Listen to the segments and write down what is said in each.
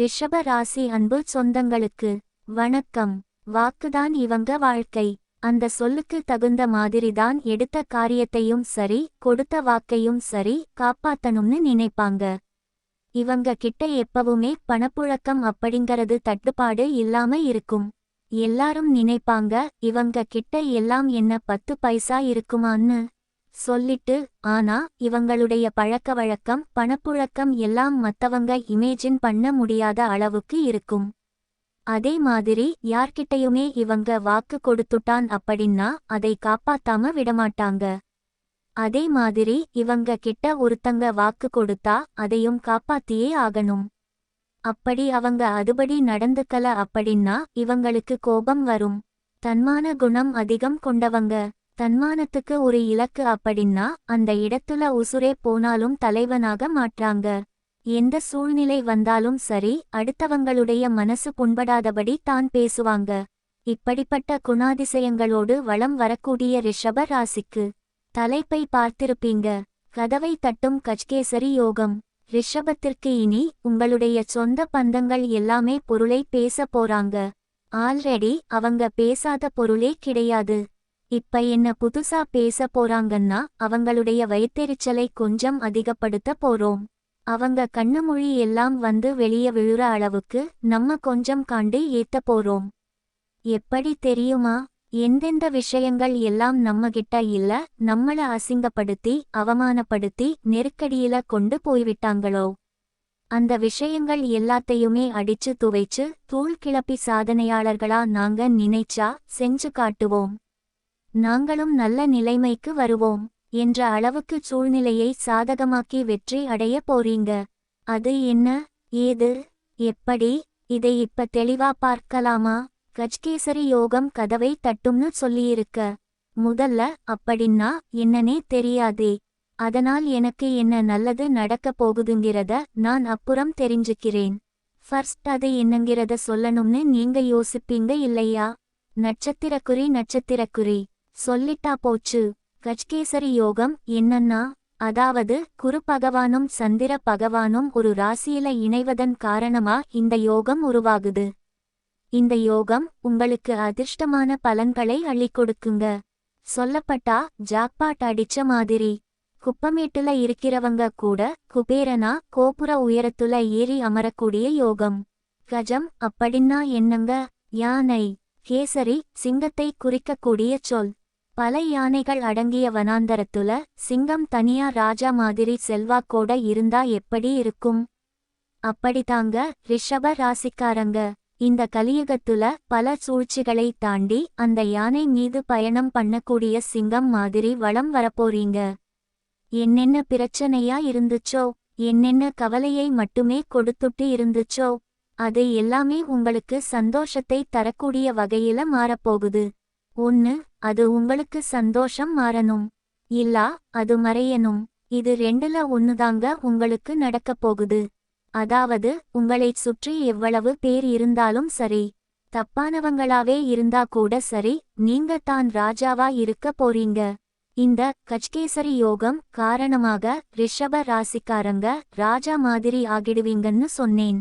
ரிஷப ராசி அன்பு சொந்தங்களுக்கு வணக்கம். வாக்குதான் இவங்க வாழ்க்கை. அந்த சொல்லுக்கு தகுந்த மாதிரிதான் எடுத்த காரியத்தையும் சரி கொடுத்த வாக்கையும் சரி காப்பாத்தணும்னு நினைப்பாங்க. இவங்க கிட்ட எப்பவுமே பணப்புழக்கம் அப்படிங்கறது தட்டுப்பாடு இல்லாம இருக்கும். எல்லாரும் நினைப்பாங்க இவங்க கிட்ட எல்லாம் என்ன பத்து பைசா இருக்குமான்னு. சொல்லிட்டு ஆனா இவங்களுடைய பழக்க வழக்கம் பணப்புழக்கம் எல்லாம் மத்தவங்க இமேஜின் பண்ண முடியாத அளவுக்கு இருக்கும். அதே மாதிரி யார்கிட்டயுமே இவங்க வாக்கு கொடுத்துட்டான் அப்படின்னா அதை காப்பாத்தாம விடமாட்டாங்க. அதே மாதிரி இவங்க கிட்ட ஒருத்தங்க வாக்கு கொடுத்தா அதையும் காப்பாத்தியே ஆகணும். அப்படி அவங்க அதுபடி நடந்துக்கல அப்படின்னா இவங்களுக்கு கோபம் வரும். தன்மான குணம் அதிகம் கொண்டவங்க. தன்மானத்துக்கு ஒரு இலக்கு அப்படின்னா அந்த இடத்துல உசுரே போனாலும் தலைவனாக மாட்றாங்க எந்த சூழ்நிலை வந்தாலும் சரி அடுத்தவங்களுடைய மனசு புண்படாதபடி தான் பேசுவாங்க. இப்படிப்பட்ட குணாதிசயங்களோடு வளம் வரக்கூடிய ரிஷப ராசிக்கு தலைப்பை பார்த்திருப்பீங்க. கதவை தட்டும் கஜ்கேசரி யோகம். ரிஷபத்திற்கு இனி உங்களுடைய சொந்த பந்தங்கள் எல்லாமே பொருளை பேச போறாங்க. ஆல்ரெடி அவங்க பேசாத பொருளே கிடையாது. இப்ப என்ன புதுசா பேச போறாங்கன்னா அவங்களுடைய வயத்தெரிச்சலை கொஞ்சம் அதிகப்படுத்த போறோம். அவங்க கண்ணுமொழி எல்லாம் வந்து வெளிய விழுற அளவுக்கு நம்ம கொஞ்சம் காண்டு ஏத்த போறோம். எப்படி தெரியுமா? எந்தெந்த விஷயங்கள் எல்லாம் நம்மகிட்ட இல்ல நம்மள அசிங்கப்படுத்தி அவமானப்படுத்தி நெருக்கடியில கொண்டு போய்விட்டாங்களோ? அந்த விஷயங்கள் எல்லாத்தையுமே அடிச்சு துவைச்சு தூள் கிளப்பி சாதனையாளர்களா நாங்க நினைச்சா செஞ்சு காட்டுவோம். நாங்களும் நல்ல நிலைமைக்கு வருவோம் என்ற அளவுக்கு சூழ்நிலையை சாதகமாக்கி வெற்றி அடைய போறீங்க. அது என்ன? ஏது? எப்படி? இதை இப்ப தெளிவா பார்க்கலாமா? கஜ்கேசரி யோகம் கதவை தட்டும்னு சொல்லியிருக்க. முதல்ல அப்படின்னா என்னனே தெரியாதே. அதனால் எனக்கு என்ன நல்லது நடக்கப் போகுதுங்கிறத நான் அப்புறம் தெரிஞ்சுக்கிறேன். ஃபர்ஸ்ட் அது என்னங்கிறத சொல்லணும்னு நீங்க யோசிப்பீங்க இல்லையா? நட்சத்திரக்குறி நட்சத்திரக்குறி. சொல்லிட்டா போச்சு. கஜ்கேசரி யோகம் என்னன்னா அதாவது குரு பகவானும் சந்திர பகவானும் ஒரு ராசியில இணைவதன் காரணமா இந்த யோகம் உருவாகுது. இந்த யோகம் உங்களுக்கு அதிர்ஷ்டமான பலன்களை அள்ளிக் கொடுக்குங்க. சொல்லப்பட்டா ஜாக்பாட் அடிச்ச மாதிரி. குப்பமேட்டுல இருக்கிறவங்க கூட குபேரனா கோபுர உயரத்துல ஏறி அமரக்கூடிய யோகம். கஜம் அப்படின்னா என்னங்க? யானை. கேசரி சிங்கத்தை குறிக்கக்கூடிய சொல். பல யானைகள் அடங்கிய வனாந்தரத்துல சிங்கம் தனியா ராஜா மாதிரி செல்வாக்கோட இருந்தா எப்படி இருக்கும்? அப்படித்தாங்க ரிஷப ராசிக்காரங்க. இந்த கலியுகத்துல பல சூழ்ச்சிகளை தாண்டி அந்த யானை மீது பயணம் பண்ணக்கூடிய சிங்கம் மாதிரி வளம் வரப்போறீங்க. என்னென்ன பிரச்சனையா இருந்துச்சோ என்னென்ன கவலையை மட்டுமே கொடுத்துட்டு இருந்துச்சோ அது எல்லாமே உங்களுக்கு சந்தோஷத்தை தரக்கூடிய வகையில மாறப்போகுது. ஒன்னு அது உங்களுக்கு சந்தோஷம் மாறணும். இல்லா அது மறையணும். இது ரெண்டுல ஒண்ணுதாங்க உங்களுக்கு நடக்கப் போகுது. அதாவது உங்களைச் சுற்றி எவ்வளவு பேர் இருந்தாலும் சரி. தப்பானவங்களாவே இருந்தா கூட சரி. நீங்க தான் ராஜாவா இருக்க போறீங்க. இந்த கஜ்கேசரி யோகம் காரணமாக ரிஷப ராசிக்காரங்க ராஜா மாதிரி ஆகிடுவீங்கன்னு சொன்னேன்.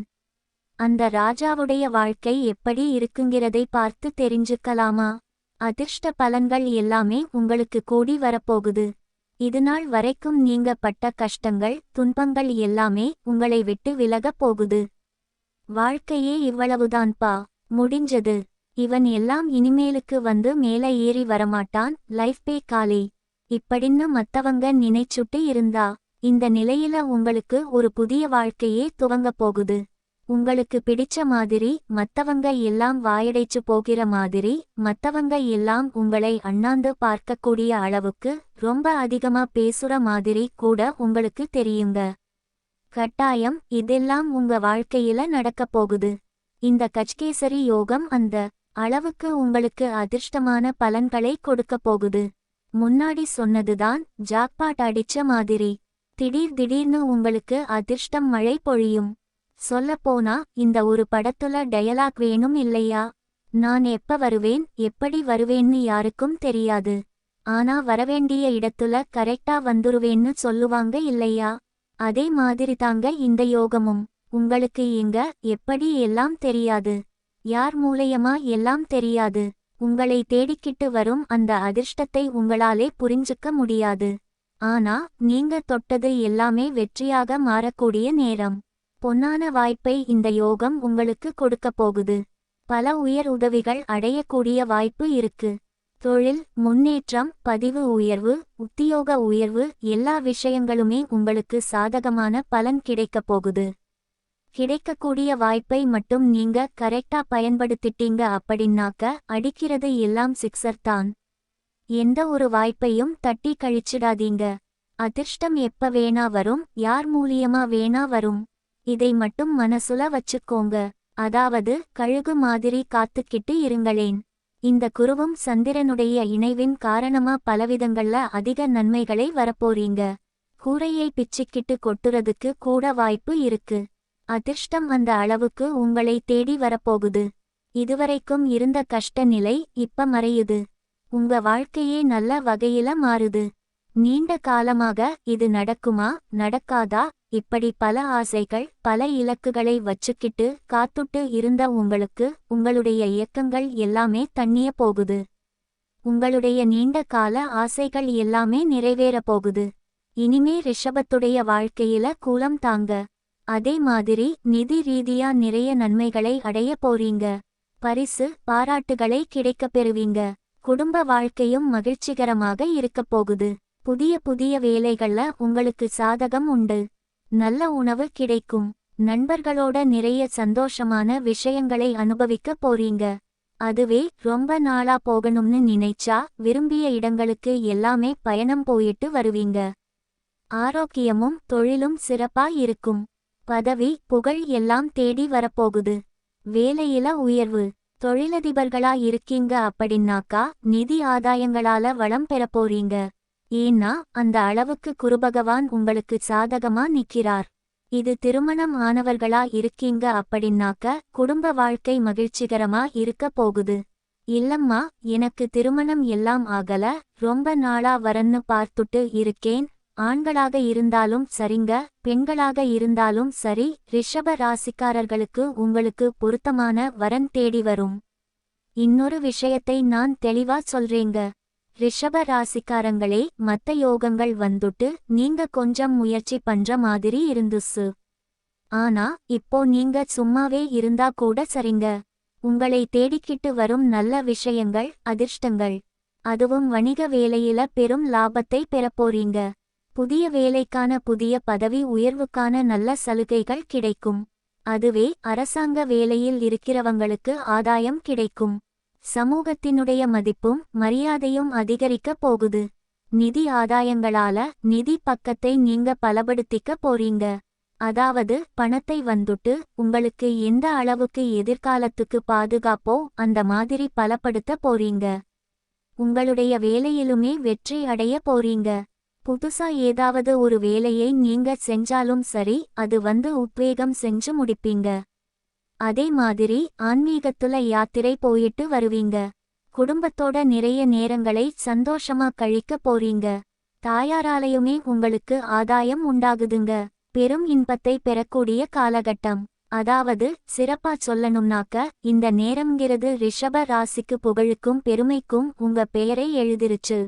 அந்த ராஜாவுடைய வாழ்க்கை எப்படி இருக்குங்கிறதை பார்த்து தெரிஞ்சுக்கலாமா? அதிர்ஷ்ட பலன்கள் எல்லாமே உங்களுக்கு கூடி வரப்போகுது. இதுநாள் வரைக்கும் நீங்க பட்ட கஷ்டங்கள் துன்பங்கள் எல்லாமே உங்களை விட்டு விலகப் போகுது. வாழ்க்கையே இவ்வளவுதான்பா. முடிஞ்சது. இவன் எல்லாம் இனிமேலுக்கு வந்து மேல ஏறி வரமாட்டான். லைஃப் பே காலி. இப்படின்னு மத்தவங்க நினைச்சுட்டு இருந்தா இந்த நிலையில உங்களுக்கு ஒரு புதிய வாழ்க்கையே துவங்கப் போகுது. உங்களுக்கு பிடிச்ச மாதிரி மத்தவங்க எல்லாம் வாயடைச்சு போகிற மாதிரி மத்தவங்க எல்லாம் உங்களை அண்ணாந்து பார்க்கக்கூடிய அளவுக்கு ரொம்ப அதிகமா பேசுற மாதிரி கூட உங்களுக்கு தெரியுங்க. கட்டாயம் இதெல்லாம் உங்க வாழ்க்கையில நடக்கப் போகுது. இந்த கச்கேசரி யோகம் அந்த அளவுக்கு உங்களுக்கு அதிர்ஷ்டமான பலன்களை கொடுக்க போகுது. முன்னாடி சொன்னதுதான் ஜாக்பாட் அடிச்ச மாதிரி. திடீர் திடீர்னு உங்களுக்கு அதிர்ஷ்டம் மழை பொழியும். சொல்லப்போனா இந்த ஒரு படத்துல டயலாக் வேணும் இல்லையா? நான் எப்ப வருவேன் எப்படி வருவேன்னு யாருக்கும் தெரியாது. ஆனா வரவேண்டிய இடத்துல கரெக்டா வந்துருவேன்னு சொல்லுவாங்க இல்லையா? அதே மாதிரி தாங்க இந்த யோகமும். உங்களுக்கு இங்க எப்படி எல்லாம் தெரியாது? யார் மூலையமா எல்லாம் தெரியாது? உங்களை தேடிக்கிட்டு வரும் அந்த அதிர்ஷ்டத்தை உங்களாலே புரிஞ்சுக்க முடியாது. ஆனா நீங்க தொட்டது எல்லாமே வெற்றியாக மாறக்கூடிய நேரம். பொன்னான வாய்ப்பை இந்த யோகம் உங்களுக்கு கொடுக்க போகுது. பல உயர் உதவிகள் அடையக்கூடிய வாய்ப்பு இருக்கு. தொழில் முன்னேற்றம் பதிவு உயர்வு உத்தியோக உயர்வு எல்லா விஷயங்களுமே உங்களுக்கு சாதகமான பலன் கிடைக்கப் போகுது. கிடைக்கக்கூடிய வாய்ப்பை மட்டும் நீங்க கரெக்டா பயன்படுத்திட்டீங்க அப்படின்னாக்க அடிக்கிறது எல்லாம் சிக்ஸர் தான். எந்த ஒரு வாய்ப்பையும் தட்டி கழிச்சிடாதீங்க. அதிர்ஷ்டம் எப்ப வேணா வரும் யார் மூலியமா வேணா வரும். இதை மட்டும் மனசுல வச்சுக்கோங்க. அதாவது கழுகு மாதிரி காத்துக்கிட்டு இருங்களேன். இந்த குருவும் சந்திரனுடைய இணைவின் காரணமா பலவிதங்கள்ல அதிக நன்மைகளை வரப்போறீங்க. கூரையை பிச்சுக்கிட்டு கொட்டுறதுக்கு கூட வாய்ப்பு இருக்கு. அதிர்ஷ்டம் அந்த அளவுக்கு உங்களை தேடி வரப்போகுது. இதுவரைக்கும் இருந்த கஷ்ட நிலை இப்ப மறையுது. உங்க வாழ்க்கையே நல்ல வகையில மாறுது. நீண்ட காலமாக இது நடக்குமா? நடக்காதா? இப்படி பல ஆசைகள் பல இலக்குகளை வச்சுக்கிட்டு காத்துட்டு இருந்த உங்களுக்கு உங்களுடைய இயக்கங்கள் எல்லாமே தண்ணிய போகுது. உங்களுடைய நீண்ட கால ஆசைகள் எல்லாமே நிறைவேறப் போகுது. இனிமே ரிஷபத்துடைய வாழ்க்கையில கூலம் தாங்க. அதே மாதிரி நிதி ரீதியா நிறைய நன்மைகளை அடைய போறீங்க. பரிசு பாராட்டுகளை கிடைக்கப் பெறுவீங்க. குடும்ப வாழ்க்கையும் மகிழ்ச்சிகரமாக இருக்கப் போகுது. புதிய புதிய வேலைகள்ல உங்களுக்கு சாதகம் உண்டு. நல்ல உணவு கிடைக்கும். நண்பர்களோட நிறைய சந்தோஷமான விஷயங்களை அனுபவிக்க போறீங்க. அதுவே ரொம்ப நாளா போகணும்னு நினைச்சா விரும்பிய இடங்களுக்கு எல்லாமே பயணம் போயிட்டு வருவீங்க. ஆரோக்கியமும் தொழிலும் சிறப்பா இருக்கும். பதவி புகழ் எல்லாம் தேடி வரப்போகுது. வேலையில உயர்வு. தொழிலதிபர்களா இருக்கீங்க அப்படின்னாக்கா நிதி ஆதாயங்களால வளம் பெறப் போறீங்க. ஏன்னா அந்த அளவுக்கு குருபகவான் உங்களுக்கு சாதகமா நிக்கிறார் இது திருமணம் ஆனவர்களா இருக்கீங்க அப்படின்னாக்க குடும்ப வாழ்க்கை மகிழ்ச்சிகரமா இருக்க போகுது. இல்லம்மா எனக்கு திருமணம் எல்லாம் ஆகல ரொம்ப நாளா வரன்னு பார்த்துட்டு இருக்கேன். ஆண்களாக இருந்தாலும் சரிங்க பெண்களாக இருந்தாலும் சரி ரிஷப ராசிக்காரர்களுக்கு உங்களுக்கு பொருத்தமான வரன் தேடி வரும். இன்னொரு விஷயத்தை நான் தெளிவா சொல்றேங்க. ரிஷப ராசிக்காரங்களே மத்த யோகங்கள் வந்துட்டு நீங்க கொஞ்சம் முயற்சி பண்ற மாதிரி இருந்துச்சு ஆனா இப்போ நீங்க சும்மாவே இருந்தா கூட சரிங்க. உங்களை தேடிக்கிட்டு வரும் நல்ல விஷயங்கள் அதிர்ஷ்டங்கள். அதுவும் வணிக வேலையில பெரும் லாபத்தை பெறப்போறீங்க. புதிய வேலைக்கான புதிய பதவி உயர்வுக்கான நல்ல சலுகைகள் கிடைக்கும். அதுவே அரசாங்க வேலையில் இருக்கிறவங்களுக்கு ஆதாயம் கிடைக்கும். சமூகத்தினுடைய மதிப்பும் மரியாதையும் அதிகரிக்கப் போகுது. நிதி ஆதாயங்களால நிதி பக்கத்தை நீங்க பலப்படுத்திக்க போறீங்க. அதாவது பணத்தை வந்துட்டு உங்களுக்கு எந்த அளவுக்கு எதிர்காலத்துக்கு பாதுகாப்போ அந்த மாதிரி பலப்படுத்த போறீங்க. உங்களுடைய வேலையிலுமே வெற்றி அடைய போறீங்க. புதுசா ஏதாவது ஒரு வேலையை நீங்க செஞ்சாலும் சரி அது வந்து உத்வேகம் செஞ்சு முடிப்பீங்க. அதே மாதிரி ஆன்மீகத்துல யாத்திரை போயிட்டு வருவீங்க. குடும்பத்தோட நிறைய நேரங்களை சந்தோஷமா கழிக்க போறீங்க. தாயாராலையுமே உங்களுக்கு ஆதாயம் உண்டாகுதுங்க. பெரும் இன்பத்தை பெறக்கூடிய காலகட்டம். அதாவது சிறப்பா சொல்லணும்னாக்க இந்த நேரம்ங்கிறது ரிஷப ராசிக்கு புகழுக்கும் பெருமைக்கும் உங்க பெயரை எழுதிருச்சு.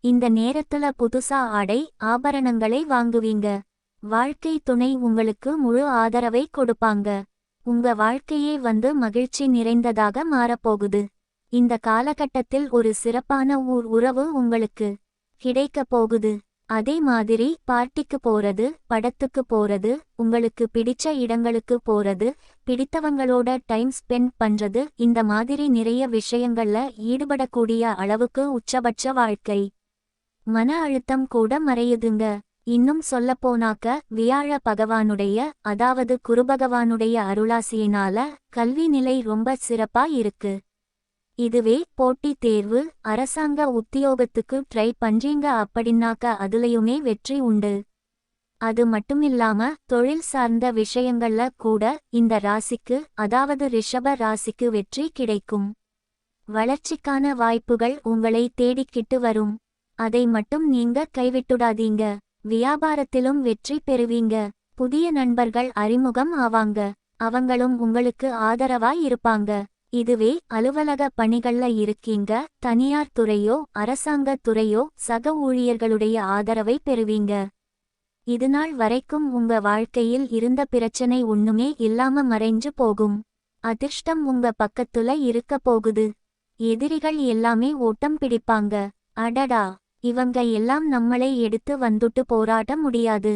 இந்த நேரத்துல புதுசா ஆடை ஆபரணங்களை வாங்குவீங்க. வாழ்க்கை துணை உங்களுக்கு முழு ஆதரவை கொடுப்பாங்க. உங்க வாழ்க்கையே வந்து மகிழ்ச்சி நிறைந்ததாக மாறப்போகுது. இந்த காலகட்டத்தில் ஒரு சிறப்பான ஊர் உறவு உங்களுக்கு கிடைக்கப் போகுது. அதே மாதிரி பார்ட்டிக்கு போறது படத்துக்கு போறது உங்களுக்கு பிடிச்ச இடங்களுக்கு போறது பிடித்தவங்களோட டைம் ஸ்பெண்ட் பண்றது இந்த மாதிரி நிறைய விஷயங்கள்ல ஈடுபடக்கூடிய அளவுக்கு உச்சபட்ச வாழ்க்கை. மன அழுத்தம் கூட மறையுதுங்க. இன்னும் சொல்லப்போனாக்க வியாழ பகவானுடைய அதாவது குருபகவானுடைய அருளாசியினால கல்வி நிலை ரொம்ப சிறப்பா இருக்கு இதுவே போட்டி தேர்வு அரசாங்க உத்தியோகத்துக்கு ட்ரை பண்றீங்க அப்படின்னாக்க அதுலயுமே வெற்றி உண்டு. அது மட்டுமில்லாம தொழில் சார்ந்த விஷயங்கள்ல கூட இந்த ராசிக்கு அதாவது ரிஷப ராசிக்கு வெற்றி கிடைக்கும். வளர்ச்சிக்கான வாய்ப்புகள் உங்களை தேடிக்கிட்டு வரும். அதை மட்டும் நீங்க கைவிட்டுடாதீங்க. வியாபாரத்திலும் வெற்றி பெறுவீங்க. புதிய நண்பர்கள் அறிமுகம் ஆவாங்க. அவங்களும் உங்களுக்கு ஆதரவா இருப்பாங்க. இதுவே அலுவலக பணிகள்ல இருக்கீங்க. தனியார் துறையோ அரசாங்க துறையோ சக ஊழியர்களுடைய ஆதரவை பெறுவீங்க. இதுநாள் வரைக்கும் உங்க வாழ்க்கையில் இருந்த பிரச்சனை ஒண்ணுமே இல்லாம மறைஞ்சு போகும். அதிர்ஷ்டம் உங்க பக்கத்துல இருக்க போகுது. எதிரிகள் எல்லாமே ஓட்டம் பிடிப்பாங்க. அடடா! இவங்க எல்லாம் நம்மளை எடுத்து வந்துட்டு போராட முடியாது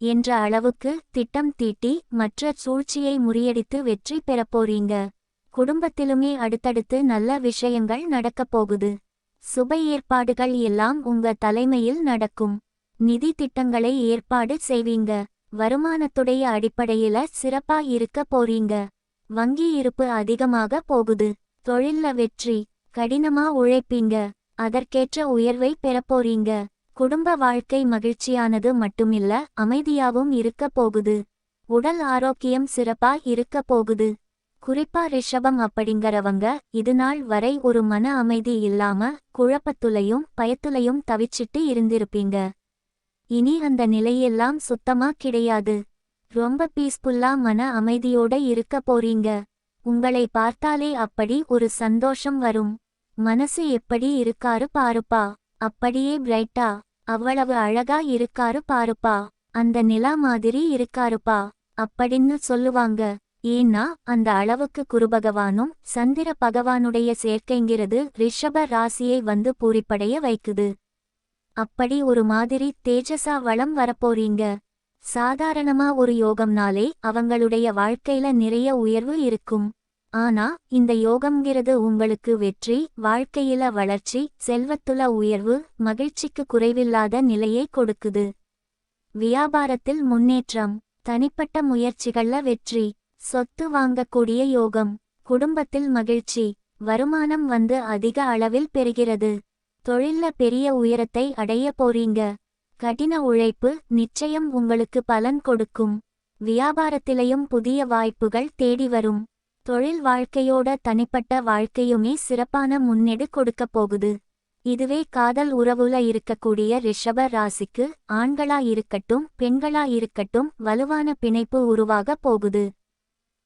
என்ற அளவுக்கு திட்டம் தீட்டி மற்ற சூழ்ச்சியை முறியடித்து வெற்றி பெறப்போறீங்க குடும்பத்திலுமே அடுத்தடுத்து நல்ல விஷயங்கள் நடக்கப் போகுது. சுப ஏற்பாடுகள் எல்லாம் உங்க தலைமையில் நடக்கும். நிதி திட்டங்களை ஏற்பாடு செய்வீங்க. வருமானத்துடைய அடிப்படையில சிறப்பா இருக்க போறீங்க. வங்கி இருப்பு அதிகமாக போகுது. தொழில்ல வெற்றி கடினமா உழைப்பீங்க. அதற்கேற்ற உயர்வை பெறப்போறீங்க. குடும்ப வாழ்க்கை மகிழ்ச்சியானது மட்டுமில்ல அமைதியாவும் இருக்க போகுது. உடல் ஆரோக்கியம் சிறப்பா இருக்க போகுது. குறிப்பா ரிஷபம் அப்படிங்கறவங்க இதுநாள் வரை ஒரு மன அமைதி இல்லாம குழப்பத்துலையும் பயத்துலையும் தவிச்சிட்டு இருந்திருப்பீங்க. இனி அந்த நிலையெல்லாம் சுத்தமா கிடையாது. ரொம்ப பீஸ்ஃபுல்லா மன அமைதியோட இருக்க போறீங்க. உங்களை பார்த்தாலே அப்படி ஒரு சந்தோஷம் வரும். மனசு எப்படி இருக்காரு பாருப்பா. அப்படியே பிரைட்டா அவ்வளவு அழகா இருக்காரு பாருப்பா. அந்த நிலா மாதிரி இருக்காருப்பா. அப்படின்னு சொல்லுவாங்க. ஏன்னா அந்த அளவுக்கு குருபகவானும் சந்திர பகவானுடைய சேர்க்கைங்கிறது ரிஷப ராசியை வந்து பூரிப்படைய வைக்குது. அப்படி ஒரு மாதிரி தேஜசா வளம் வரப்போறீங்க. சாதாரணமா ஒரு யோகம்னாலே அவங்களுடைய வாழ்க்கையில நிறைய உயர்வு இருக்கும். ஆனா இந்த யோகம்ங்கிறது உங்களுக்கு வெற்றி வாழ்க்கையில வளர்ச்சி செல்வத்துல உயர்வு மகிழ்ச்சிக்கு குறைவில்லாத நிலையை கொடுக்குது. வியாபாரத்தில் முன்னேற்றம் தனிப்பட்ட முயற்சிகள்ல வெற்றி சொத்து வாங்கக்கூடிய யோகம் குடும்பத்தில் மகிழ்ச்சி வருமானம் வந்து அதிக அளவில் பெறுகிறது. தொழில்ல பெரிய உயரத்தை அடைய போறீங்க. கடின உழைப்பு நிச்சயம் உங்களுக்கு பலன் கொடுக்கும். வியாபாரத்திலையும் புதிய வாய்ப்புகள் தேடி வரும். தொழில் வாழ்க்கையோட தனிப்பட்ட வாழ்க்கையுமே சிறப்பான முன்னெடு கொடுக்கப் போகுது. இதுவே காதல் உறவுல இருக்கக்கூடிய ரிஷப ராசிக்கு ஆண்களா இருக்கட்டும் பெண்களா இருக்கட்டும் வலுவான பிணைப்பு உருவாக போகுது.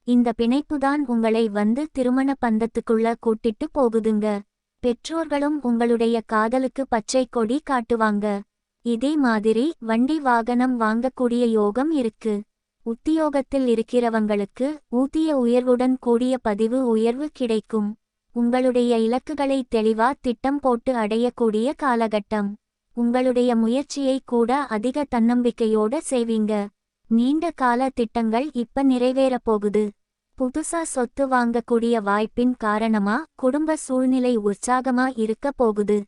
இந்த பிணைப்புதான் உங்களை வந்து திருமண பந்தத்துக்குள்ள கூட்டிட்டு போகுதுங்க. பெற்றோர்களும் உங்களுடைய காதலுக்கு பச்சை கொடி காட்டுவாங்க. இதே மாதிரி வண்டி வாகனம் வாங்கக்கூடிய யோகம் இருக்கு. உத்தியோகத்தில் இருக்கிறவங்களுக்கு ஊதிய உயர்வுடன் கூடிய பதிவு உயர்வு கிடைக்கும். உங்களுடைய இலக்குகளை தெளிவா திட்டம் போட்டு அடையக்கூடிய காலகட்டம். உங்களுடைய முயற்சியை கூட அதிக தன்னம்பிக்கையோட செய்வீங்க. நீண்ட கால திட்டங்கள் இப்ப நிறைவேறப் போகுது. புதுசா சொத்து வாங்கக்கூடிய வாய்ப்பின் காரணமா குடும்ப சூழ்நிலை உற்சாகமா இருக்க போகுது.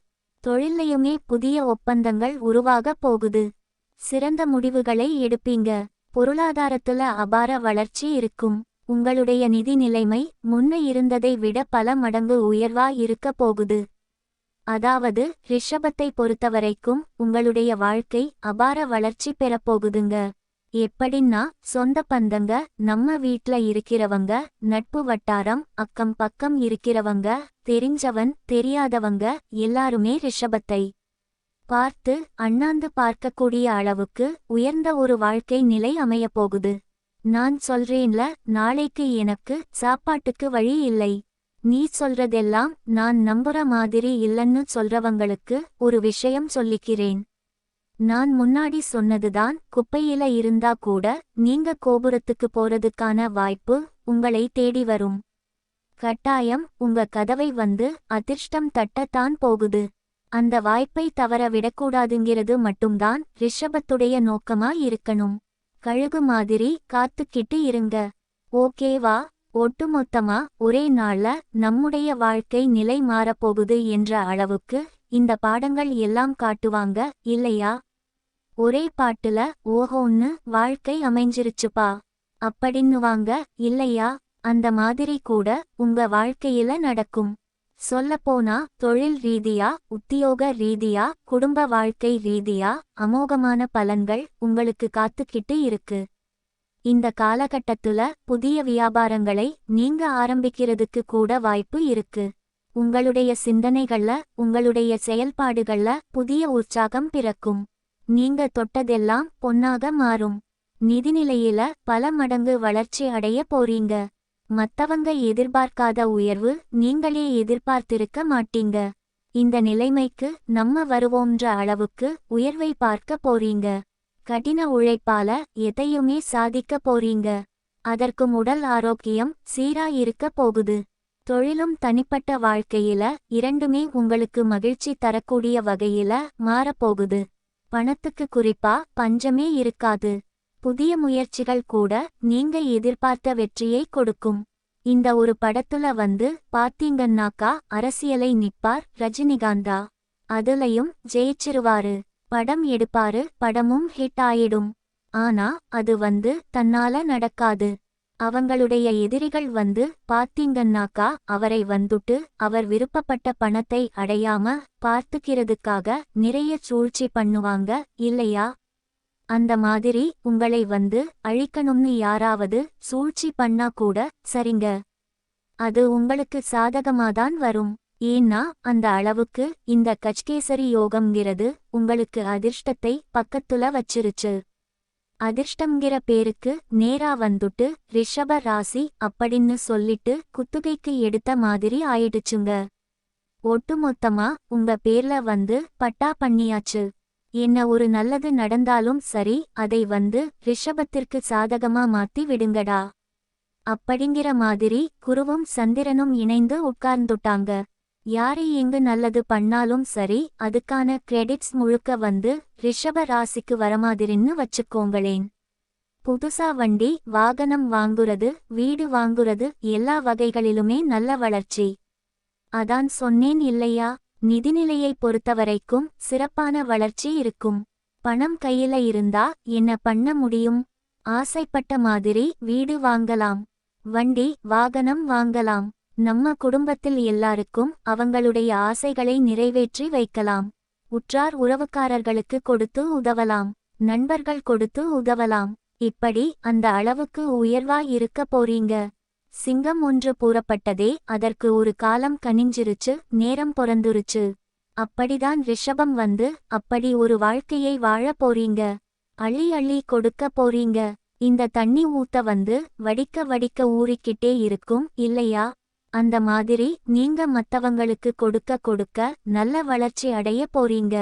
தொழிலையுமே புதிய ஒப்பந்தங்கள் உருவாக போகுது. சிறந்த முடிவுகளை எடுப்பீங்க. பொருளாதாரத்துல அபார வளர்ச்சி இருக்கும். உங்களுடைய நிதி நிலைமை முன்ன இருந்ததை விட பல மடங்கு உயர்வா இருக்க போகுது. அதாவது ரிஷபத்தை பொறுத்தவரைக்கும் உங்களுடைய வாழ்க்கை அபார வளர்ச்சி பெறப்போகுதுங்க எப்படின்னா சொந்த பந்தங்க நம்ம வீட்ல இருக்கிறவங்க நட்பு வட்டாரம் அக்கம் பக்கம் இருக்கிறவங்க தெரிஞ்சவன் தெரியாதவங்க எல்லாருமே ரிஷபத்தை பார்த்து அண்ணாந்து பார்க்கக்கூடிய அளவுக்கு உயர்ந்த ஒரு வாழ்க்கை நிலை அமையப் போகுது நான் சொல்றேன்ல நாளைக்கு எனக்கு சாப்பாட்டுக்கு வழி இல்லை. நீ சொல்றதெல்லாம் நான் நம்புற மாதிரி இல்லன்னு சொல்றவங்களுக்கு ஒரு விஷயம் சொல்லிக்கிறேன். நான் முன்னாடி சொன்னதுதான் குப்பையில இருந்தா கூட நீங்க கோபுரத்துக்கு போறதுக்கான வாய்ப்பு உங்களை தேடி வரும். கட்டாயம் உங்க கதவை வந்து அதிர்ஷ்டம் தட்டத்தான் போகுது. அந்த வாய்ப்பை தவற விடக்கூடாதுங்கிறது மட்டும்தான் ரிஷபத்துடைய நோக்கமா இருக்கணும் கழுகு மாதிரி காத்துக்கிட்டு இருங்க. ஓகேவா ஒட்டுமொத்தமா ஒரே நாள்ல நம்முடைய வாழ்க்கை நிலை மாறப்போகுது என்ற அளவுக்கு இந்த பாடங்கள் எல்லாம் காட்டுவாங்க இல்லையா? ஒரே பாட்டுல ஓஹோன்னு வாழ்க்கை அமைஞ்சிருச்சுப்பா. அப்படின்னுவாங்க இல்லையா? அந்த மாதிரி கூட உங்க வாழ்க்கையில நடக்கும். சொல்லப்போனா தொழில் ரீதியா உத்தியோக ரீதியா குடும்ப வாழ்க்கை ரீதியா அமோகமான பலன்கள் உங்களுக்கு காத்துக்கிட்டு இருக்கு. இந்த காலகட்டத்துல புதிய வியாபாரங்களை நீங்க ஆரம்பிக்கிறதுக்கு கூட வாய்ப்பு இருக்கு. உங்களுடைய சிந்தனைகள்ல உங்களுடைய செயல்பாடுகள்ல புதிய உற்சாகம் பிறக்கும். நீங்க தொட்டதெல்லாம் பொன்னாக மாறும். நிதிநிலையில பல மடங்கு வளர்ச்சி அடைய போறீங்க. மத்தவங்க எதிர்பார்க்காத உயர்வு நீங்களே எதிர்பார்த்திருக்க மாட்டீங்க. இந்த நிலைமைக்கு நம்ம வருவோம்ன்ற அளவுக்கு உயர்வை பார்க்க போறீங்க. கடின உழைப்பால எதையுமே சாதிக்க போறீங்க. அதற்கும் உடல் ஆரோக்கியம் சீரா இருக்க போகுது. தொழிலும் தனிப்பட்ட வாழ்க்கையில இரண்டுமே உங்களுக்கு மகிழ்ச்சி தரக்கூடிய வகையில மாறப்போகுது. பணத்துக்கு குறிப்பா பஞ்சமே இருக்காது. புதிய முயற்சிகள் கூட நீங்க எதிர்பார்த்த வெற்றியை கொடுக்கும். இந்த ஒரு படத்துல வந்து பாத்தீங்கன்னாக்கா அரசியலை நிப்பார் ரஜினிகாந்தா. அதுலயும் ஜெயிச்சிருவாரு. படம் எடுப்பாரு படமும் ஹிட் ஆயிடும். ஆனா அது வந்து தன்னால நடக்காது. அவங்களுடைய எதிரிகள் வந்து பாத்தீங்கன்னாக்கா அவரை வந்துட்டு அவர் விருப்பப்பட்ட பணத்தை அடையாம பார்த்துக்கிறதுக்காக நிறைய சூழ்ச்சி பண்ணுவாங்க இல்லையா? அந்த மாதிரி உங்களை வந்து அழிக்கணும்னு யாராவது சூழ்ச்சி பண்ணா கூட சரிங்க. அது உங்களுக்கு சாதகமாதான் வரும். ஏன்னா அந்த அளவுக்கு இந்த கச்கேசரி யோகம்ங்கிறது உங்களுக்கு அதிர்ஷ்டத்தை பக்கத்துல வச்சிருச்சு. அதிர்ஷ்டம்ங்கிற பேருக்கு நேரா வந்துட்டு ரிஷப ராசி அப்படின்னு சொல்லிட்டு குத்துகைக்கு எடுத்த மாதிரி ஆயிடுச்சுங்க. ஒட்டுமொத்தமா உங்க பேர்ல வந்து பட்டா பண்ணியாச்சு. என்ன ஒரு நல்லது நடந்தாலும் சரி அதை வந்து ரிஷபத்திற்கு சாதகமா மாத்தி விடுங்கடா. அப்படிங்கிற மாதிரி குருவும் சந்திரனும் இணைந்து உட்கார்ந்துட்டாங்க. யாரை எங்கு நல்லது பண்ணாலும் சரி அதுக்கான கிரெடிட்ஸ் முழுக்க வந்து ரிஷப ராசிக்கு வரமாதிரின்னு வச்சுக்கோங்களேன். புதுசா வண்டி வாகனம் வாங்குறது வீடு வாங்குறது எல்லா வகைகளிலுமே நல்ல வளர்ச்சி. அதான் சொன்னேன் இல்லையா? நிதிநிலையை பொறுத்தவரைக்கும் சிறப்பான வளர்ச்சி இருக்கும். பணம் கையில இருந்தா என்ன பண்ண முடியும்? ஆசைப்பட்ட மாதிரி வீடு வாங்கலாம். வண்டி வாகனம் வாங்கலாம். நம்ம குடும்பத்தில் எல்லாருக்கும் அவங்களுடைய ஆசைகளை நிறைவேற்றி வைக்கலாம். உற்றார் உறவுக்காரர்களுக்கு கொடுத்து உதவலாம். நண்பர்கள் கொடுத்து உதவலாம். இப்படி அந்த அளவுக்கு உயர்வா இருக்க போறீங்க. சிங்கம் ஒன்று கூறப்பட்டதே அதற்கு ஒரு காலம் கனிஞ்சிருச்சு நேரம் பொறந்துருச்சு. அப்படிதான் ரிஷபம் வந்து அப்படி ஒரு வாழ்க்கையை வாழ போறீங்க. அள்ளி அள்ளி கொடுக்க போறீங்க. இந்த தண்ணி ஊத்த வந்து வடிக்க வடிக்க ஊறிக்கிட்டே இருக்கும் இல்லையா? அந்த மாதிரி நீங்க மத்தவங்களுக்கு கொடுக்க கொடுக்க நல்ல வளர்ச்சி அடைய போறீங்க.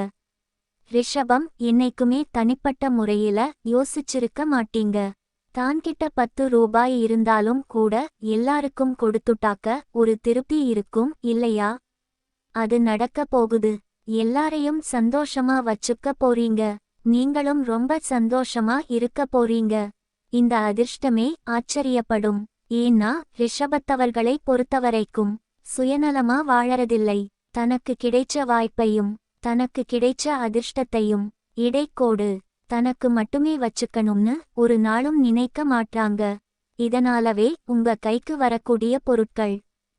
ரிஷபம் என்னைக்குமே தனிப்பட்ட முறையில யோசிச்சிருக்க மாட்டீங்க. தான் கிட்ட பத்து ரூபாய் இருந்தாலும் கூட எல்லாருக்கும் கொடுத்துட்டாக்க ஒரு திருப்தி இருக்கும் இல்லையா? அது நடக்க போகுது. எல்லாரையும் சந்தோஷமா வச்சுக்க போறீங்க. நீங்களும் ரொம்ப சந்தோஷமா இருக்க போறீங்க. இந்த அதிர்ஷ்டமே ஆச்சரியப்படும். ஏன்னா ரிஷபத்தவர்களை பொறுத்தவரைக்கும் சுயநலமா வாழறதில்லை. தனக்கு கிடைச்ச வாய்ப்பையும் தனக்கு கிடைச்ச அதிர்ஷ்டத்தையும் இடைக்கோடு. தனக்கு மட்டுமே வச்சுக்கணும்னு ஒரு நாளும் நினைக்க மாட்டாங்க. இதனாலவே உங்க கைக்கு வரக்கூடிய பொருட்கள்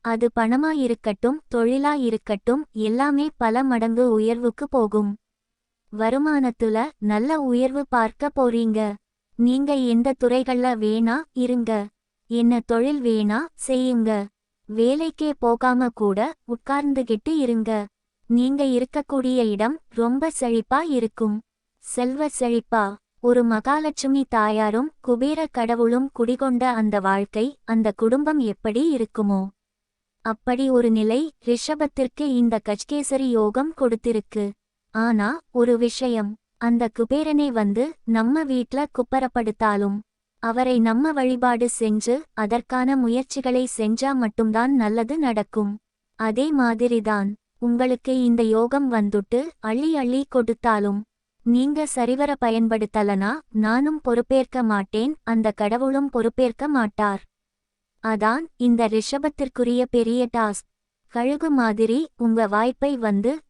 அது பணமா இருக்கட்டும் தொழிலா இருக்கட்டும் எல்லாமே பல மடங்கு உயர்வுக்கு போகும். வருமானத்துல நல்ல உயர்வு பார்க்க போறீங்க. நீங்க எந்த துறைகள்ல வேணா இருங்க. என்ன தொழில் வேணா செய்யுங்க. வேலைக்கே போகாம கூட உட்கார்ந்துகிட்டு இருங்க. நீங்க இருக்கக்கூடிய இடம் ரொம்ப செழிப்பா இருக்கும். செல்வ செழிப்பா. ஒரு மகாலட்சுமி தாயாரும் குபேர கடவுளும் குடிகொண்ட அந்த வாழ்க்கை அந்த குடும்பம் எப்படி இருக்குமோ? அப்படி ஒரு நிலை ரிஷபத்திற்கு இந்த கச்கேசரி யோகம் கொடுத்திருக்கு. ஆனா ஒரு விஷயம். அந்த குபேரனை வந்து நம்ம வீட்ல குப்பரப்படுத்தாலும் அவரை நம்ம வழிபாடு செஞ்சு அதற்கான முயற்சிகளை செஞ்சா மட்டும்தான் நல்லது நடக்கும். அதே மாதிரிதான் உங்களுக்கு இந்த யோகம் வந்துட்டு அள்ளி அள்ளி கொடுத்தாலும் நீங்க சரிவர பயன்படுத்தலனா நானும் பொறுப்பேற்க மாட்டேன் அந்த கடவுளும் பொறுப்பேற்க மாட்டார். அதான் இந்த ரிஷபத்திற்குரிய பெரிய டாஸ்க். கழுகு மாதிரி உங்க வாய்ப்பை வந்து